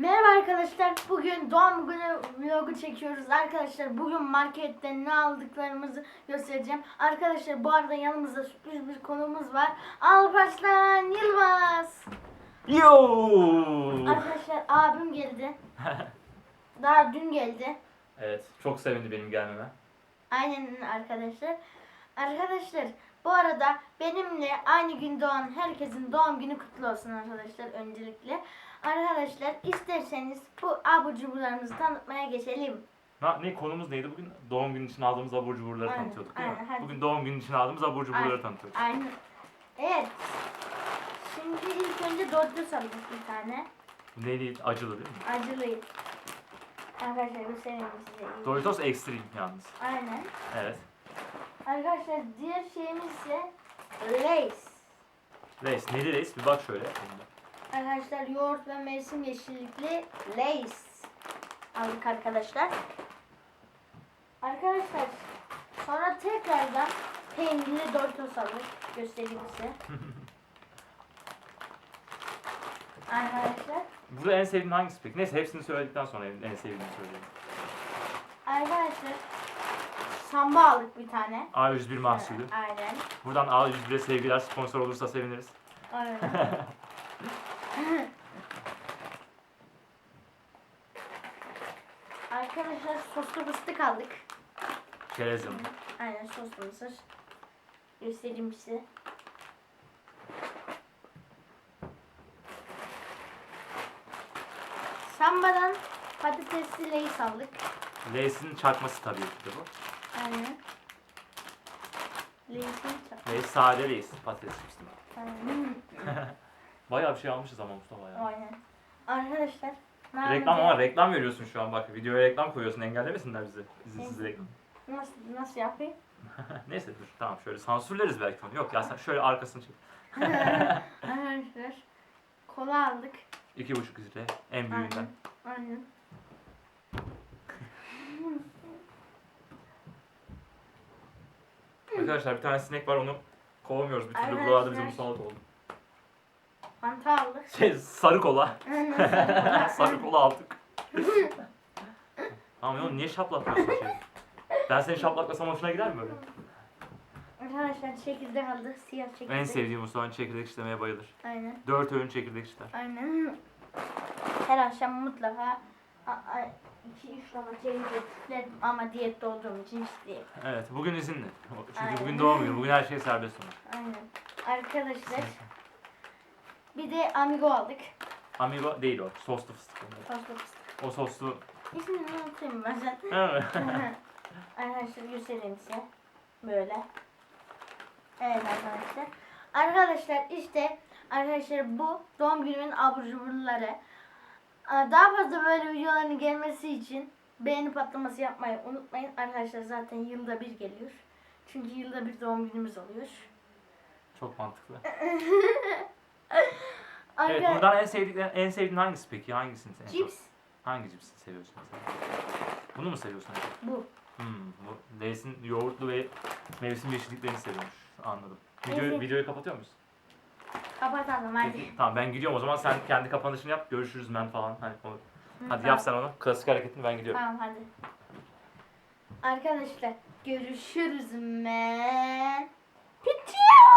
Merhaba arkadaşlar. Bugün doğum günü vlogu çekiyoruz. Arkadaşlar bugün markette ne aldıklarımızı göstereceğim. Arkadaşlar bu arada yanımızda sürpriz bir konuğumuz var. Alparslan Yılmaz. Yo! Arkadaşlar abim geldi. Daha dün geldi. evet, çok sevindi benim gelmeme. Aynen arkadaşlar. Arkadaşlar bu arada benimle aynı gün doğan herkesin doğum günü kutlu olsun arkadaşlar öncelikle. Arkadaşlar isterseniz bu abur cuburlarımızı tanıtmaya geçelim. Na, ne konumuz neydi bugün? Doğum günü için aldığımız abur cuburları Aynen, tanıtıyorduk değil mi? aynen, hadi. Bugün doğum günü için aldığımız abur cuburları Aynen. tanıtıyoruz. Aynen. Evet. Şimdi ilk önce Doritos aldık bir tane. Neydi? Acılı değil mi? Acılı. Arkadaşlar göstereyim size. iyi. Doritos Extreme yalnız. Aynen. Evet. Arkadaşlar diğer şeyimiz ise Lace. Reis, neydi Reis? Bir bak şöyle. Arkadaşlar yoğurt ve mevsim yeşillikli Lace aldık arkadaşlar. Arkadaşlar sonra tekrardan peynirli Doritos aldık. Göstereyim size. Arkadaşlar Burada en sevdiğin hangisi peki? Neyse hepsini söyledikten sonra en, sevdiğini söyleyeyim. Arkadaşlar samba aldık bir tane. A101 mahsulü. Aynen. Buradan A101'e sevgiler sponsor olursa seviniriz. Aynen. Arkadaşlar soslu fıstık aldık. Çerez yanı. Aynen soslu mısır. Göstereyim size. Samba'dan patatesli leys aldık. Reis'in çakması tabii ki de bu. Aynen. Leys'in çok. Reis sade Reis. Patates çipsi. Aynen. Bayağı bir şey almışız ama Mustafa ya. Aynen. Arkadaşlar. ne Reklam yapacağız? ama reklam veriyorsun şu an bak. Videoya reklam koyuyorsun engellemesinler bizi. İzinsiz reklam. Nasıl, nasıl yapayım? Neyse dur tamam şöyle sansürleriz belki onu. Yok ya sen şöyle arkasını çek. Arkadaşlar. Kola aldık. İki buçuk litre en büyüğünden. Aynen. Aynen. Arkadaşlar bir tane sinek var onu kovamıyoruz bir türlü. Arkadaşlar. Buralarda bize musallat oldu. Fanta aldık. Şey sarı kola. Sarı kola aldık. Tamam oğlum niye şaplatmıyorsun şey? Ben seni şaplaklasam hoşuna gider mi böyle? Arkadaşlar çekirdek aldık. Siyah çekirdek. En sevdiğim Mustafa'nın çekirdek işlemeye bayılır. Aynen. Dört öğün çekirdek işler. Aynen. Her akşam mutlaka a- a- iki üç tane çekirdek çitlerim ama diyette olduğum için isteyeyim. Evet bugün izinli. Çünkü Aynen. bugün doğum günü. Bugün her şey serbest olur. Aynen. Arkadaşlar. Bir de amigo aldık. Amigo değil o. Soslu fıstık. onlar. Fıstık. O soslu. İsmini unutayım bazen. Evet. arkadaşlar göstereyim size. Böyle. Evet arkadaşlar. Arkadaşlar işte arkadaşlar bu doğum günümün abur cuburları. Aa, Daha fazla böyle videoların gelmesi için beğeni patlaması yapmayı unutmayın. Arkadaşlar zaten yılda bir geliyor. Çünkü yılda bir doğum günümüz oluyor. Çok mantıklı. Evet buradan en sevdiklerin en sevdiğin hangisi peki? Hangisini sen? en çok- Cips Hangi cipsi seviyorsun mesela? Bunu mu seviyorsun? acaba? bu. Hmm, bu Lay's'in yoğurtlu ve mevsim yeşilliklerini seviyormuş. Anladım. Evet. Videoyu, videoyu kapatıyor muyuz? Kapatalım hadi. Tamam ben gidiyorum o zaman sen kendi kapanışını yap. Görüşürüz ben falan. Hani Hı, Hadi yap sen onu. Klasik hareketini ben gidiyorum. Tamam hadi. Arkadaşlar görüşürüz men. Bitiyor.